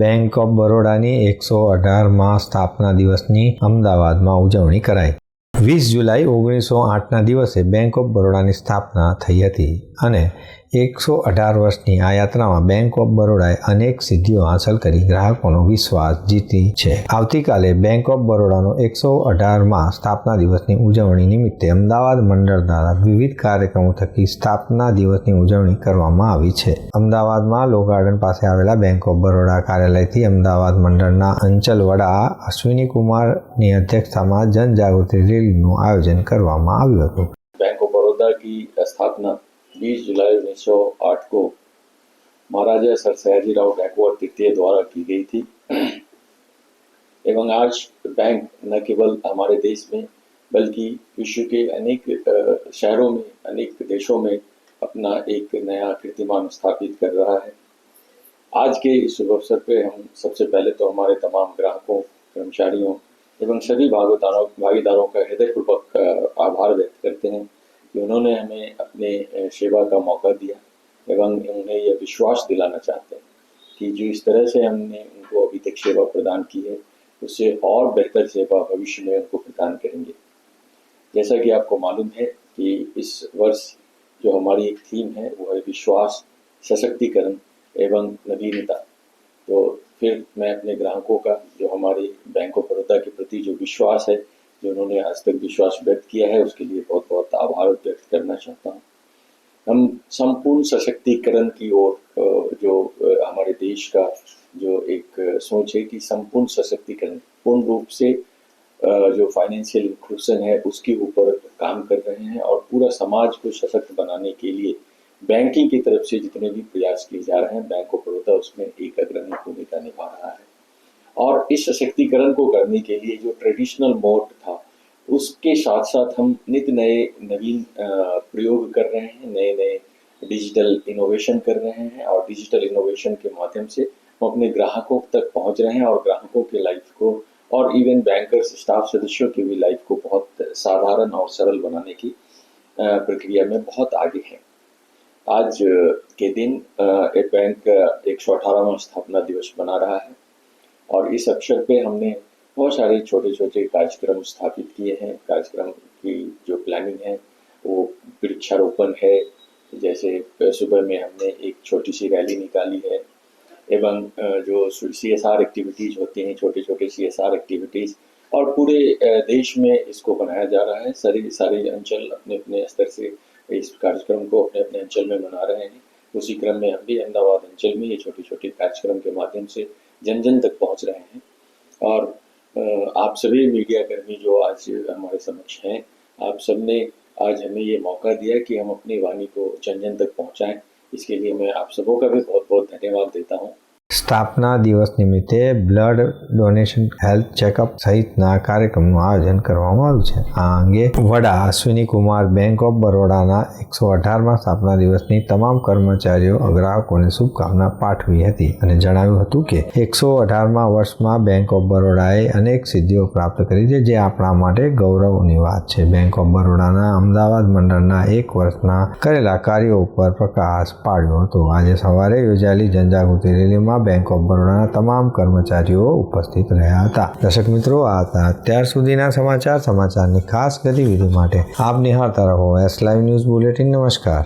Bank of બરોડાની એકસો અઢારમાં સ્થાપના દિવસની અમદાવાદમાં ઉજવણી કરાઈ. વીસ જુલાઈ ઓગણીસો આઠના દિવસે બેંક ઓફ બરોડાની સ્થાપના થઈ હતી અને એકસો અઢાર વર્ષની આ યાત્રામાં બેંક ઓફ બરોડાએ અનેક સિદ્ધિઓ હાંસલ કરી. ગ્રાહકોનો વિશ્વાસ જીતી છે. આવતીકાલે બેંક ઓફ બરોડાનો એકસો અઢારમાં સ્થાપના દિવસની ઉજવણી નિમિત્તે અમદાવાદ મંડળ દ્વારા વિવિધ કાર્યક્રમો થકી સ્થાપના દિવસની ઉજવણી કરવામાં આવી છે. અમદાવાદમાં લો ગાર્ડન પાસે આવેલા બેંક ઓફ બરોડા કાર્યાલયથી અમદાવાદ મંડળના અંચલ વડા અશ્વિની કુમારની અધ્યક્ષતામાં જનજાગૃતિ રેલીનું આયોજન કરવામાં આવ્યું હતું बैंक ऑफ बड़ौदा की स्थापना 20 जुलाई 1908 को महाराजा सर सयाजी राव गायकवाड़ तृतीय द्वारा की गई थी एवं आज बैंक न केवल हमारे देश में बल्कि विश्व के अनेक अ, शहरों में अनेक देशों में अपना एक नया कीर्तिमान स्थापित कर रहा है आज के इस शुभ अवसर पे हम सबसे पहले तो हमारे तमाम ग्राहकों कर्मचारियों एवं सभी भागीदारों भागीदारों का हृदयपूर्वक आभार व्यक्त करते हैं कि उन्होंने हमें अपने सेवा का मौका दिया एवं उन्हें यह विश्वास दिलाना चाहते हैं कि जो इस तरह से हमने उनको अभी तक सेवा प्रदान की है, उससे और बेहतर सेवा भविष्य में उनको प्रदान करेंगे। जैसा कि आपको मालूम है कि इस वर्ष जो हमारी एक थीम है, वो है विश्वास, सशक्तिकरण एवं नवीनता। तो फिर मैं अपने ग्राहकों का, जो हमारे बैंक ऑफ़ बड़ौदा के प्रति जो विश्वास है, जो उन्होंने आज तक विश्वास व्यक्त किया है, उसके लिए बहुत बहुत आभार व्यक्त करना चाहता हूँ। हम संपूर्ण सशक्तिकरण की ओर जो हमारे देश का जो एक सोच है कि संपूर्ण सशक्तिकरण, पूर्ण रूप से जो फाइनेंशियल इंक्लूजन है, उसके ऊपर काम कर रहे हैं और पूरा समाज को सशक्त बनाने के लिए बैंकिंग की तरफ़ से जितने भी प्रयास किए जा रहे हैं बैंक ऑफ़ बड़ौदा उसमें एक अग्रणी भूमिका निभा रहा है। और इस सशक्तिकरण को करने के लिए जो ट्रेडिशनल मोड था, उसके साथ साथ हम नित नए, नवीन प्रयोग कर रहे हैं नए नए डिजिटल इनोवेशन कर रहे हैं और डिजिटल इनोवेशन के माध्यम से हम अपने ग्राहकों तक पहुँच रहे हैं और ग्राहकों के लाइफ को और इवन बैंकर्स स्टाफ सदस्यों की भी लाइफ को बहुत साधारण और सरल बनाने की प्रक्रिया में बहुत आगे हैं। आज के दिन एक बैंक एक सौ अठारहवा स्थापना दिवस मना रहा है और इस अवसर पे हमने बहुत सारे छोटे छोटे कार्यक्रम स्थापित किए हैं। कार्यक्रम की जो प्लानिंग है, वो वृक्षारोपण है। जैसे सुबह में हमने एक छोटी सी रैली निकाली है एवं जो सी एस आर एक्टिविटीज़ होती हैं छोटे छोटे सी एस आर एक्टिविटीज़ और पूरे देश में इसको बनाया जा रहा है। सारे सारे अंचल अपने अपने स्तर से इस कार्यक्रम को अपने अपने अंचल में मना रहे हैं। उसी क्रम में हम भी अहमदाबाद अंचल में ये छोटे छोटे कार्यक्रम के माध्यम से जन जन तक पहुँच रहे हैं। और आप सभी मीडिया कर्मी जो आज हमारे समक्ष हैं, आप सबने आज हमें ये मौका दिया कि हम अपनी वाणी को जन जन तक पहुंचाएँ। इसके लिए मैं आप सबों का भी बहुत बहुत धन्यवाद देता हूँ। સ્થાપના દિવસ નિમિત્તે બ્લડ ડોનેશન હેલ્થ ચેકઅપ સહિતના કાર્યક્રમનું આયોજન કરવામાં આવ્યું છે. આ અંગે વડા અશ્વિની કુમાર બેંક ઓફ બરોડાના એકસો અઢારમાં સ્થાપના દિવસની તમામ કર્મચારીઓ ગ્રાહકોને શુભકામના પાઠવી હતી અને જણાવ્યું હતું કે એકસો અઢારમાં વર્ષમાં બેંક ઓફ બરોડાએ અનેક સિદ્ધિઓ પ્રાપ્ત કરી છે, જે આપણા માટે ગૌરવની વાત છે. બેંક ઓફ બરોડાના અમદાવાદ મંડળના એક વર્ષના કરેલા કાર્યો ઉપર પ્રકાશ પાડ્યો હતો. આજે સવારે યોજાયેલી જનજાગૃતિ રેલીમાં બેંક ઓફ બરોડાના તમામ કર્મચારીઓ ઉપસ્થિત રહ્યા હતા. દર્શક મિત્રો આ હતા અત્યાર સુધીના સમાચાર સમાચારની ખાસ ગતિવિધિ માટે આપ નિહાળતા રહો એસ લાઈવ ન્યૂઝ બુલેટિન નમસ્કાર.